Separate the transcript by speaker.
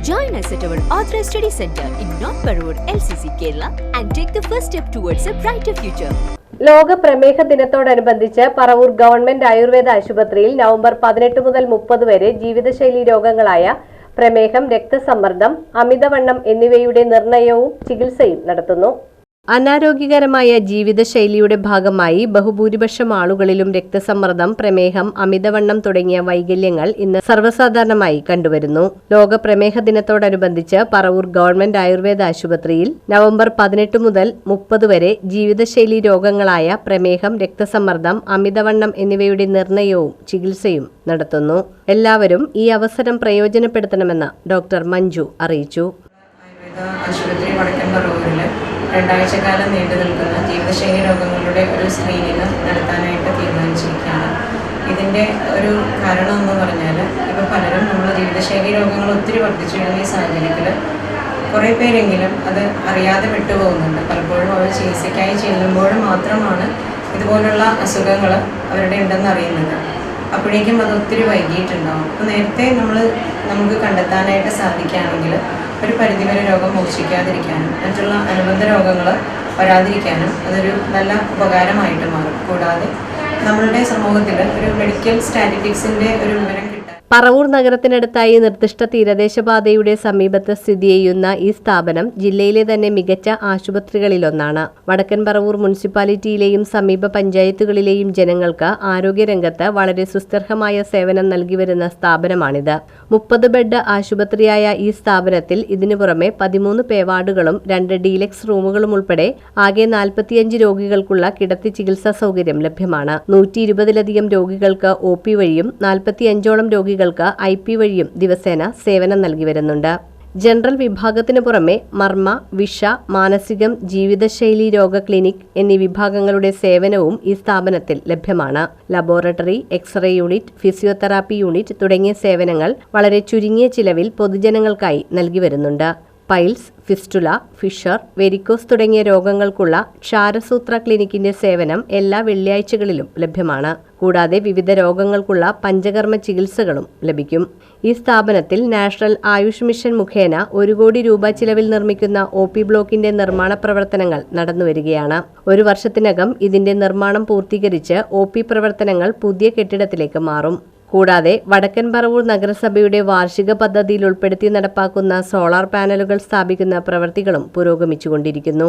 Speaker 1: Join us at our Authorized Study Center in North Parur, LCC, Kerala, and take the first step towards a brighter future.
Speaker 2: ലോക പ്രമേഹ ദിനത്തോടനുബന്ധിച്ച് Paravur government Ayurveda ആശുപത്രിയിൽ November പതിനെട്ട് മുതൽ മുപ്പത് വരെ ജീവിതശൈലി രോഗങ്ങളായ പ്രമേഹം രക്തസമ്മർദ്ദം അമിതവണ്ണം എന്നിവയുടെ നിർണയവും ചികിത്സയും നടത്തുന്നു അനാരോഗ്യകരമായ ജീവിതശൈലിയുടെ ഭാഗമായി ബഹുഭൂരിപക്ഷം ആളുകളിലും രക്തസമ്മർദ്ദം പ്രമേഹം അമിതവണ്ണം തുടങ്ങിയ വൈകല്യങ്ങൾ ഇന്ന് സർവസാധാരണമായി കണ്ടുവരുന്നു. ലോക പ്രമേഹ ദിനത്തോടനുബന്ധിച്ച് പറവൂർ ഗവൺമെന്റ് ആയുർവേദ ആശുപത്രിയിൽ നവംബർ പതിനെട്ട് മുതൽ മുപ്പത് വരെ ജീവിതശൈലി രോഗങ്ങളായ പ്രമേഹം രക്തസമ്മർദ്ദം അമിതവണ്ണം എന്നിവയുടെ നിർണയവും ചികിത്സയും നടത്തുന്നു. എല്ലാവരും ഈ അവസരം പ്രയോജനപ്പെടുത്തണമെന്ന് ഡോക്ടർ മഞ്ജു അറിയിച്ചു.
Speaker 3: ആശുപത്രി വടക്കൻ രണ്ടാഴ്ചക്കാലം നീണ്ടു നിൽക്കുന്ന ജീവിതശൈലി രോഗങ്ങളുടെ ഒരു സ്ക്രീനിങ് നടത്താനായിട്ട് തീരുമാനിച്ചിരിക്കുകയാണ്. ഇതിന്റെ ഒരു കാരണം എന്ന് പറഞ്ഞാൽ ഇപ്പോൾ പലരും നമ്മുടെ ജീവിതശൈലി രോഗങ്ങൾ ഒത്തിരി വർദ്ധിച്ചു വരുന്ന ഈ സാഹചര്യത്തിൽ കുറേ പേരെങ്കിലും അത് അറിയാതെ വിട്ടുപോകുന്നുണ്ട് പലപ്പോഴും അവർ ചികിത്സയ്ക്കായി ചെല്ലുമ്പോൾ മാത്രമാണ് ഇതുപോലുള്ള അസുഖങ്ങൾ അവരുടെ ഉണ്ടെന്ന് അറിയുന്നത്. അപ്പോഴേക്കും അത് ഒത്തിരി വൈകിയിട്ടുണ്ടാവും. അപ്പോൾ നേരത്തെ നമ്മൾ നമുക്ക് കണ്ടെത്താനായിട്ട് സാധിക്കുകയാണെങ്കിൽ ഒരു പരിധിവരെ രോഗം മോക്ഷിക്കാതിരിക്കാനും മറ്റുള്ള അനുബന്ധ രോഗങ്ങൾ വരാതിരിക്കാനും അതൊരു നല്ല ഉപകാരമായിട്ട് മാറും. കൂടാതെ നമ്മളുടെ സമൂഹത്തിൽ ഒരു മെഡിക്കൽ സ്റ്റാറ്റിറ്റിക്സിന്റെ ഒരു വിവരം
Speaker 2: പറവൂർ നഗരത്തിനടുത്തായി നിർദ്ദിഷ്ട തീരദേശപാതയുടെ സമീപത്ത് സ്ഥിതി ചെയ്യുന്ന ഈ സ്ഥാപനം ജില്ലയിലെ തന്നെ മികച്ച ആശുപത്രികളിലൊന്നാണ്. വടക്കൻ പറവൂർ മുനിസിപ്പാലിറ്റിയിലെയും സമീപ പഞ്ചായത്തുകളിലെയും ജനങ്ങൾക്ക് ആരോഗ്യരംഗത്ത് വളരെ സുസ്ഥിരമായ സേവനം നൽകി വരുന്ന സ്ഥാപനമാണിത്. മുപ്പത് ബെഡ് ആശുപത്രിയായ ഈ സ്ഥാപനത്തിൽ ഇതിനു പുറമെ പതിമൂന്ന് പേവാർഡുകളും രണ്ട് ഡീലക്സ് റൂമുകളും ഉൾപ്പെടെ ആകെ നാൽപ്പത്തിയഞ്ച് രോഗികൾക്കുള്ള കിടത്തി ചികിത്സാ സൗകര്യം ലഭ്യമാണ്. നൂറ്റി ഇരുപതിലധികം രോഗികൾക്ക് ഒ പി വഴിയും നാൽപ്പത്തിയഞ്ചോളം രോഗികൾക്ക് ഐ പി വഴിയും ദിവസേന സേവനം നൽകി വരുന്നുണ്ട്. ജനറൽ വിഭാഗത്തിനു പുറമെ മർമ്മ വിഷ മാനസികം ജീവിതശൈലി രോഗ ക്ലിനിക് എന്നീ വിഭാഗങ്ങളുടെ സേവനവും ഈ സ്ഥാപനത്തിൽ ലഭ്യമാണ്. Laboratory x-ray unit physiotherapy unit തുടങ്ങിയ സേവനങ്ങൾ വളരെ ചുരുങ്ങിയ ചിലവിൽ പൊതുജനങ്ങൾക്കായി നൽകി വരുന്നുണ്ട്. പൈൽസ് ഫിസ്റ്റുല ഫിഷർ വെരിക്കോസ് തുടങ്ങിയ രോഗങ്ങൾക്കുള്ള ക്ഷാരസൂത്ര ക്ലിനിക്കിന്റെ സേവനം എല്ലാ വെള്ളിയാഴ്ചകളിലും ലഭ്യമാണ്. കൂടാതെ വിവിധ രോഗങ്ങൾക്കുള്ള പഞ്ചകർമ്മ ചികിത്സകളും ലഭിക്കും. ഈ സ്ഥാപനത്തിൽ നാഷണൽ ആയുഷ് മിഷൻ മുഖേന ഒരു കോടി രൂപ ചിലവിൽ നിർമ്മിക്കുന്ന ഒ പി ബ്ലോക്കിന്റെ നിർമ്മാണ പ്രവർത്തനങ്ങൾ നടന്നുവരികയാണ് ഒരു വർഷത്തിനകം ഇതിന്റെ നിർമ്മാണം പൂർത്തീകരിച്ച് ഒ പി പ്രവർത്തനങ്ങൾ പുതിയ കെട്ടിടത്തിലേക്ക് മാറും. കൂടാതെ വടക്കൻ പറവൂർ നഗരസഭയുടെ വാർഷിക പദ്ധതിയിൽ ഉൾപ്പെടുത്തി നടപ്പാക്കുന്ന സോളാർ പാനലുകൾ സ്ഥാപിക്കുന്ന പ്രവൃത്തികളും പുരോഗമിച്ചുകൊണ്ടിരിക്കുന്നു.